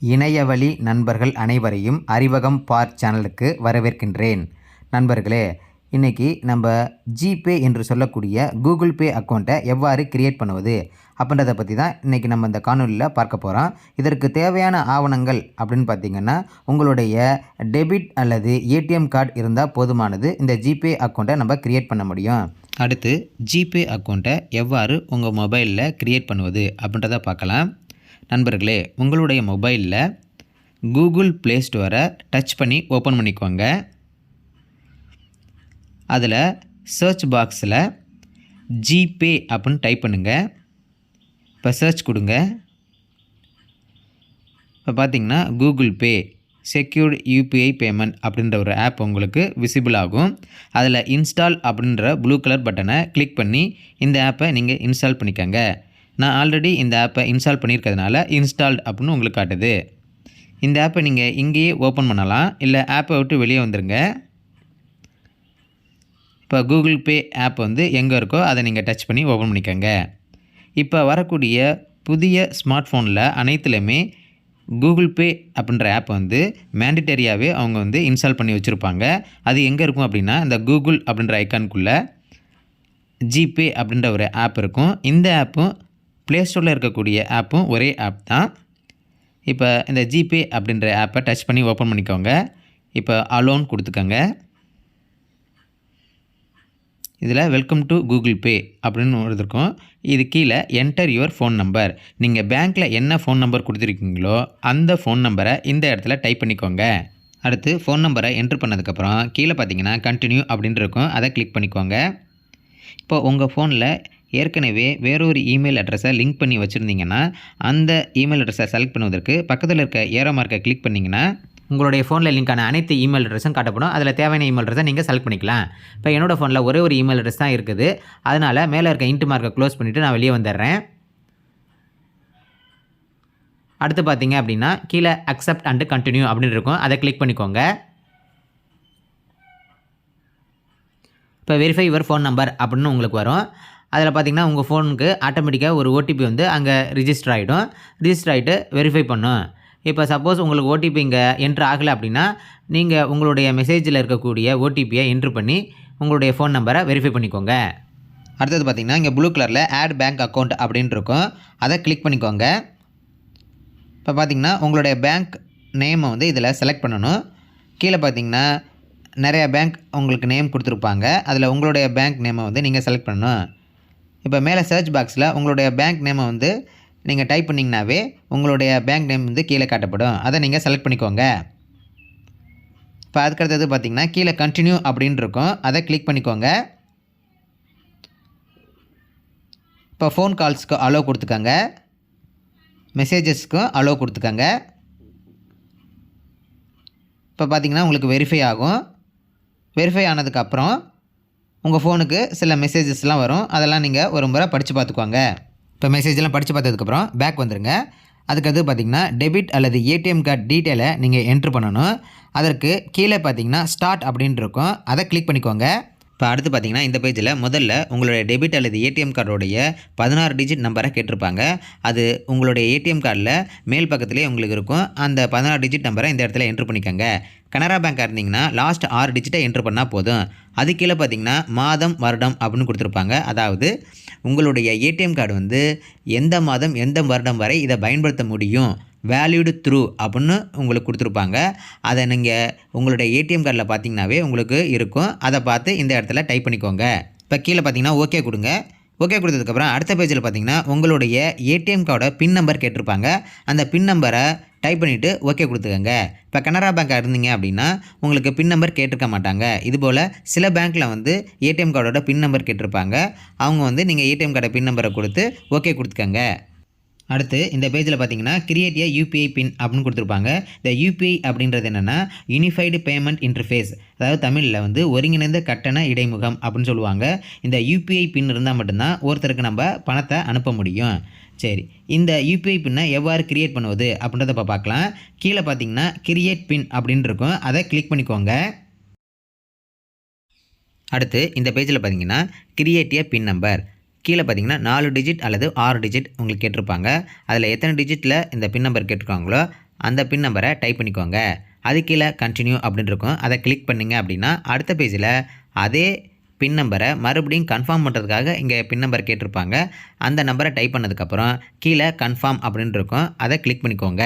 இணையவழி நண்பர்கள் அனைவரையும் அறிவகம் பார் சேனலுக்கு வரவேற்கின்றேன். நண்பர்களே இன்றைக்கி நம்ம ஜிபே என்று சொல்லக்கூடிய கூகுள் பே அக்கௌண்ட்டை எவ்வாறு கிரியேட் பண்ணுவது அப்படின்றத பற்றி தான் இன்றைக்கி நம்ம இந்த காணொலியில் பார்க்க போகிறோம் இதற்கு தேவையான ஆவணங்கள் அப்படின்னு பார்த்திங்கன்னா உங்களுடைய டெபிட் அல்லது ஏடிஎம் கார்டு இருந்தால் போதுமானது இந்த ஜிபே அக்கௌண்ட்டை நம்ம கிரியேட் பண்ண முடியும். அடுத்து ஜிபே அக்கௌண்ட்டை எவ்வாறு உங்கள் மொபைலில் கிரியேட் பண்ணுவது அப்படின்றத பார்க்கலாம். நண்பர்களே உங்களுடைய மொபைலில் கூகுள் ப்ளே ஸ்டோரை டச் பண்ணி ஓப்பன் பண்ணிக்கோங்க. அதில் சர்ச் பாக்ஸில் ஜிபே அப்படின்னு டைப் பண்ணுங்கள் இப்போ சர்ச் கொடுங்க. இப்போ பார்த்தீங்கன்னா Google pay secured UPI payment அப்படின்ற ஒரு ஆப் உங்களுக்கு விசிபிள் ஆகும். அதில் இன்ஸ்டால் அப்படின்ற ப்ளூ கலர் பட்டனை கிளிக் பண்ணி இந்த ஆப்பை நீங்கள் இன்ஸ்டால் பண்ணிக்கோங்க. நான் ஆல்ரெடி இந்த ஆப்பை இன்ஸ்டால் பண்ணியிருக்கிறதுனால இன்ஸ்டால்ட் அப்படின்னு உங்களுக்கு காட்டுது. இந்த ஆப்பை நீங்கள் இங்கேயே ஓப்பன் பண்ணலாம். இல்லை ஆப்பை விட்டு வெளியே வந்துடுங்க இப்போ கூகுள் பே ஆப் வந்து எங்கே இருக்கோ அதை நீங்கள் டச் பண்ணி ஓப்பன் பண்ணிக்கோங்க. இப்போ வரக்கூடிய புதிய ஸ்மார்ட் ஃபோனில் அனைத்துலேயுமே கூகுள் பே அப்படின்ற ஆப் வந்து மேண்டிட்டரியாகவே அவங்க வந்து இன்ஸ்டால் பண்ணி வச்சுருப்பாங்க. அது எங்கே இருக்கும் அப்படின்னா இந்த கூகுள் அப்படின்ற ஐக்கானுக்குள்ளே ஜிபே அப்படின்ற ஒரு ஆப் இருக்கும். இந்த ஆப்பும் ப்ளே ஸ்டோரில் இருக்கக்கூடிய ஆப்பும் ஒரே ஆப் தான். இப்போ இந்த ஜிபே அப்படின்ற ஆப்பை டச் பண்ணி ஓப்பன் பண்ணிக்கோங்க. இப்போ அலோன் கொடுத்துக்கோங்க. இதில் வெல்கம் டு கூகுள் பே அப்படின்னு ஒரு இருக்கும் இது கீழே என்டர் யுவர் ஃபோன் நம்பர் நீங்கள் பேங்க்கில் என்ன ஃபோன் நம்பர் கொடுத்துருக்கீங்களோ அந்த ஃபோன் நம்பரை இந்த இடத்துல டைப் பண்ணிக்கோங்க. அடுத்து ஃபோன் நம்பரை என்ட்ரு பண்ணதுக்கப்புறம் கீழே பார்த்தீங்கன்னா கண்டினியூ அப்படின்ட்டு இருக்கும். அதை கிளிக் பண்ணிக்கோங்க. இப்போ உங்கள் ஃபோனில் ஏற்கனவே வேறொரு இமெயில் அட்ரஸை லிங்க் பண்ணி வச்சுருந்தீங்கன்னா அந்த இமெயில் அட்ரஸை செலக்ட் பண்ணுவதற்கு பக்கத்தில் இருக்க ஏரோ மார்க்கை கிளிக் பண்ணிங்கன்னா உங்களுடைய ஃபோனில் லிங்கான அனைத்து இமெயில் அட்ரஸும் காட்டப்படும். அதில் தேவையான இமெயில் அட்ரஸை நீங்கள் செலக்ட் பண்ணிக்கலாம். இப்போ என்னோடய ஃபோனில் ஒரே ஒரு இமெயில் அட்ரஸ் தான் இருக்குது. அதனால் மேலே இருக்க இன்ட்டு மார்க்கை க்ளோஸ் பண்ணிவிட்டு நான் வெளியே வந்துடுறேன். அடுத்து பார்த்தீங்க அப்படின்னா கீழே அக்செப்ட் அண்டு கண்டினியூ அப்படின்னு இருக்கும். அதை கிளிக் பண்ணிக்கோங்க. இப்போ வெரிஃபை யுவர் ஃபோன் நம்பர் அப்படின்னு உங்களுக்கு வரும். அதில் பார்த்தீங்கன்னா உங்கள் ஃபோனுக்கு ஆட்டோமேட்டிக்காக ஒரு ஓடிபி வந்து அங்கே ரிஜிஸ்டர் ஆகிடும். ரிஜிஸ்டர் ஆகிட்டு வெரிஃபை பண்ணும். இப்போ சப்போஸ் உங்களுக்கு ஓடிபி இங்கே என்ட்ரு ஆகலை அப்படின்னா நீங்கள் உங்களுடைய மெசேஜில் இருக்கக்கூடிய ஓடிபியை என்ட்ரு பண்ணி உங்களுடைய ஃபோன் நம்பரை வெரிஃபை பண்ணிக்கோங்க. அடுத்தது பார்த்தீங்கன்னா இங்கே ப்ளூ கலரில் ஆட் பேங்க் அக்கௌண்ட் அப்படின்னு இருக்கும். அதை கிளிக் பண்ணிக்கோங்க. இப்போ பார்த்தீங்கன்னா உங்களுடைய பேங்க் நேமை வந்து இதில் செலக்ட் பண்ணணும். கீழே பார்த்தீங்கன்னா நிறையா பேங்க் உங்களுக்கு நேம் கொடுத்துருப்பாங்க. அதில் உங்களுடைய பேங்க் நேமை வந்து நீங்கள் செலக்ட் பண்ணணும். இப்போ மேலே சர்ச் பாக்ஸில் உங்களுடைய பேங்க் நேமை வந்து நீங்கள் டைப் பண்ணிங்கனாவே உங்களுடைய பேங்க் நேம் வந்து கீழே காட்டப்படும். அதை நீங்கள் செலக்ட் பண்ணிக்கோங்க. இப்போ அதுக்கடுத்தது பார்த்தீங்கன்னா கீழே கண்டினியூ அப்படின்னு இருக்கும். அதை கிளிக் பண்ணிக்கோங்க. இப்போ ஃபோன் கால்ஸ்க்கு அலோவ் கொடுத்துக்கோங்க. மெசேஜஸ்க்கும் அலோவ் கொடுத்துக்கோங்க. இப்போ பார்த்தீங்கன்னா உங்களுக்கு வெரிஃபை ஆகும். வெரிஃபை ஆனதுக்கப்புறம் உங்கள் ஃபோனுக்கு சில மெசேஜஸ்லாம் வரும். அதெல்லாம் நீங்கள் ஒரு முறை படித்து பார்த்துக்குவாங்க இப்போ மெசேஜ்லாம் படித்து பார்த்ததுக்கப்புறம் பேக் வந்துடுங்க அதுக்கடுத்து பார்த்தீங்கன்னா டெபிட் அல்லது ஏடிஎம் கார்டு டீட்டெயிலை நீங்கள் என்ட்ரு பண்ணணும். அதற்கு கீழே பார்த்தீங்கன்னா ஸ்டார்ட் அப்படின்ட்டு இருக்கும். அதை கிளிக் பண்ணிக்கோங்க. இப்போ அடுத்து பார்த்தீங்கன்னா இந்த பேஜில் முதல்ல உங்களுடைய டெபிட் அல்லது ஏடிஎம் கார்டோடைய பதினாறு டிஜிட் நம்பரை கேட்டிருப்பாங்க. அது உங்களுடைய ஏடிஎம் கார்டில் மேல் பக்கத்துலேயே உங்களுக்கு இருக்கும். அந்த பதினாறு டிஜிட் நம்பரை இந்த இடத்துல என்ட்ரு பண்ணிக்கோங்க. கனரா பேங்காக இருந்தீங்கன்னா லாஸ்ட் ஆறு டிஜிட்டை என்ட்ரு பண்ணால் போதும். அது கீழே பார்த்தீங்கன்னா மாதம் வருடம் அப்படின்னு கொடுத்துருப்பாங்க. அதாவது உங்களுடைய ஏடிஎம் கார்டு வந்து எந்த மாதம் எந்த வருடம் வரை இதை பயன்படுத்த முடியும்? வேல்யூடு த்ரூ அப்படின்னு உங்களுக்கு கொடுத்துருப்பாங்க. அதை நீங்கள் உங்களுடைய ஏடிஎம் கார்டில் பார்த்தீங்கன்னாவே உங்களுக்கு இருக்கும். அதை பார்த்து இந்த இடத்துல டைப் பண்ணிக்கோங்க. இப்போ கீழே பார்த்தீங்கன்னா ஓகே கொடுங்க. ஓகே கொடுத்ததுக்கப்புறம் அடுத்த பேஜில் பார்த்தீங்கன்னா உங்களுடைய ஏடிஎம் கார்டை பின் நம்பர் கேட்டிருப்பாங்க. அந்த பின் நம்பரை டைப் பண்ணிவிட்டு ஓகே கொடுத்துக்கோங்க. இப்போ கனரா பேங்க்காக இருந்தீங்க அப்படின்னா உங்களுக்கு பின் நம்பர் கேட்டிருக்க மாட்டாங்க. இதுபோல் சில பேங்க்கில் வந்து ஏடிஎம் கார்டோட பின் நம்பர் கேட்டிருப்பாங்க. அவங்க வந்து நீங்கள் ஏடிஎம் கார்டை பின் நம்பரை கொடுத்து ஓகே கொடுத்துக்கோங்க. அடுத்து இந்த பேஜில் பார்த்தீங்கன்னா கிரியேட் ஏ யூபிஐ பின் அப்படின்னு கொடுத்துருப்பாங்க. இந்த யூபிஐ அப்படின்றது என்னென்னா யூனிஃபைடு பேமெண்ட் இன்டர்ஃபேஸ் அதாவது தமிழில் வந்து ஒருங்கிணைந்த கட்டண இடைமுகம் அப்படின்னு சொல்லுவாங்க. இந்த யூபிஐ பின் இருந்தால் மட்டும்தான் ஒருத்தருக்கு நம்ம பணத்தை அனுப்ப முடியும். சரி இந்த யூபிஐ பின்னை எவ்வாறு கிரியேட் பண்ணுவது அப்படின்றத இப்போ பார்க்கலாம் கீழே பார்த்தீங்கன்னா கிரியேட் பின் அப்படின்னு இருக்கும். அதை கிளிக் பண்ணிக்கோங்க. அடுத்து இந்த பேஜில் பார்த்தீங்கன்னா கிரியேட் ஏ பின் நம்பர் கீழே பார்த்தீங்கன்னா நாலு டிஜிட் அல்லது ஆறு டிஜிட் உங்களுக்கு கேட்டிருப்பாங்க. அதில் எத்தனை டிஜிட்டில் இந்த பின் நம்பர் கேட்டிருக்காங்களோ அந்த பின் நம்பரை டைப் பண்ணிக்கோங்க. அது கீழே கண்டினியூ அப்படின்னு இருக்கும். அதை கிளிக் பண்ணிங்க அப்படின்னா அடுத்த பேஜில் அதே பின் நம்பரை மறுபடியும் கன்ஃபார்ம் பண்ணுறதுக்காக இங்கே பின் நம்பர் கேட்டிருப்பாங்க. அந்த நம்பரை டைப் பண்ணதுக்கப்புறம் கீழே கன்ஃபார்ம் அப்படின்னு இருக்கும். அதை கிளிக் பண்ணிக்கோங்க.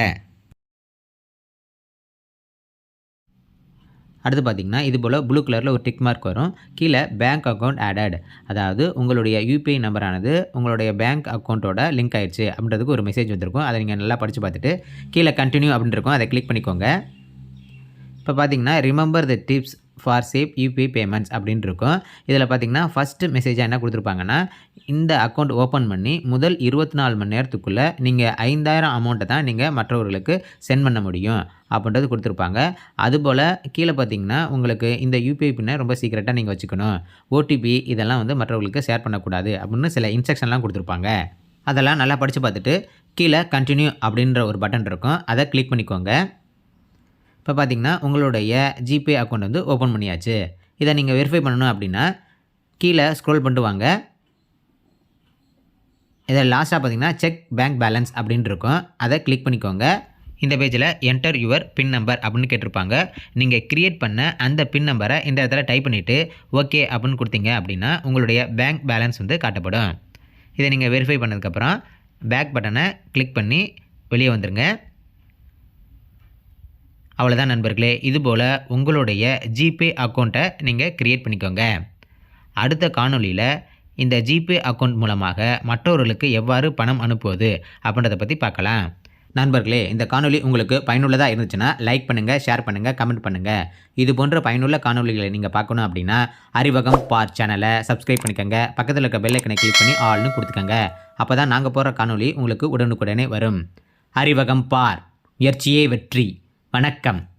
அடுத்து பார்த்தீங்கன்னா இது போல் ப்ளூ கலரில் ஒரு டிக் மார்க் வரும். கீழே பேங்க் அக்கௌண்ட் ஆடட் அதாவது உங்களுடைய யூபிஐ நம்பரானது உங்களுடைய பேங்க் அக்கௌண்ட்டோட லிங்க் ஆயிடுச்சு அப்படின்றதுக்கு ஒரு மெசேஜ் வந்திருக்கும். அதை நீங்கள் நல்லா படித்து பார்த்துட்டு கீழே கண்டினியூ அப்படின்னு இருக்கும் அதை கிளிக் பண்ணிக்கோங்க. இப்போ பார்த்தீங்கன்னா remember the tips for safe UPI payments அப்படின்னு இருக்கும். இதில் பார்த்தீங்கன்னா ஃபஸ்ட்டு மெசேஜாக என்ன கொடுத்துருப்பாங்கன்னா இந்த அக்கௌண்ட் ஓப்பன் பண்ணி முதல் இருபத்தி நாலு மணி நேரத்துக்குள்ளே நீங்கள் ஐந்தாயிரம் அமௌண்ட்டை தான் நீங்கள் மற்றவர்களுக்கு சென்ட் பண்ண முடியும் அப்படின்றது கொடுத்துருப்பாங்க. அதுபோல் கீழே பார்த்தீங்கன்னா உங்களுக்கு இந்த யூபிஐ பின்னை ரொம்ப சீக்கிரட்டாக நீங்கள் வச்சுக்கணும். ஓடிபி இதெல்லாம் வந்து மற்றவர்களுக்கு ஷேர் பண்ணக்கூடாது அப்படின்னு சில இன்ஸ்ட்ரக்ஷன்லாம் கொடுத்துருப்பாங்க. அதெல்லாம் நல்லா படித்து பார்த்துட்டு கீழே கண்டினியூ அப்படின்ற ஒரு பட்டன் இருக்கும். அதை கிளிக் பண்ணிக்கோங்க. இப்போ பார்த்தீங்கன்னா உங்களுடைய ஜிபே அக்கௌண்ட் வந்து ஓப்பன் பண்ணியாச்சு. இதை நீங்கள் வெரிஃபை பண்ணணும் அப்படின்னா கீழே ஸ்க்ரோல் பண்ணிட்டு வாங்க. இதை லாஸ்ட்டாக பார்த்தீங்கன்னா செக் பேங்க் பேலன்ஸ் அப்படின்னு இருக்கும். அதை கிளிக் பண்ணிக்கோங்க. இந்த பேஜில் என்டர் யுவர் பின் நம்பர் அப்படின்னு கேட்டிருப்பாங்க. நீங்கள் க்ரியேட் பண்ண அந்த பின் நம்பரை இந்த இடத்துல டைப் பண்ணிவிட்டு ஓகே அப்படின்னு கொடுத்தீங்க அப்படின்னா உங்களுடைய பேங்க் பேலன்ஸ் வந்து காட்டப்படும். இதை நீங்கள் வெரிஃபை பண்ணதுக்கப்புறம் பேக் பட்டனை கிளிக் பண்ணி வெளியே வந்துடுங்க அவ்வளோதான் நண்பர்களே இதுபோல் உங்களுடைய ஜிபே அக்கௌண்ட்டை நீங்கள் க்ரியேட் பண்ணிக்கோங்க. அடுத்த காணொலியில் இந்த ஜிபே அக்கௌண்ட் மூலமாக மற்றவர்களுக்கு எவ்வாறு பணம் அனுப்புவது அப்படின்றத பற்றி பார்க்கலாம். நண்பர்களே இந்த காணொலி உங்களுக்கு பயனுள்ளதாக இருந்துச்சுன்னா லைக் பண்ணுங்கள் ஷேர் பண்ணுங்கள் கமெண்ட் பண்ணுங்கள் இது போன்ற பயனுள்ள காணொலிகளை நீங்கள் பார்க்கணும் அப்படின்னா அறிவகம் பார் சேனலை சப்ஸ்கிரைப் பண்ணிக்கோங்க. பக்கத்தில் இருக்க பெல்லைக்கனை கிளிக் பண்ணி ஆள்னு கொடுத்துக்கோங்க. அப்போ தான் நாங்கள் போகிற காணொலி உங்களுக்கு உடனுக்குடனே வரும். அறிவகம் பார் முயற்சியே வெற்றி. வணக்கம்.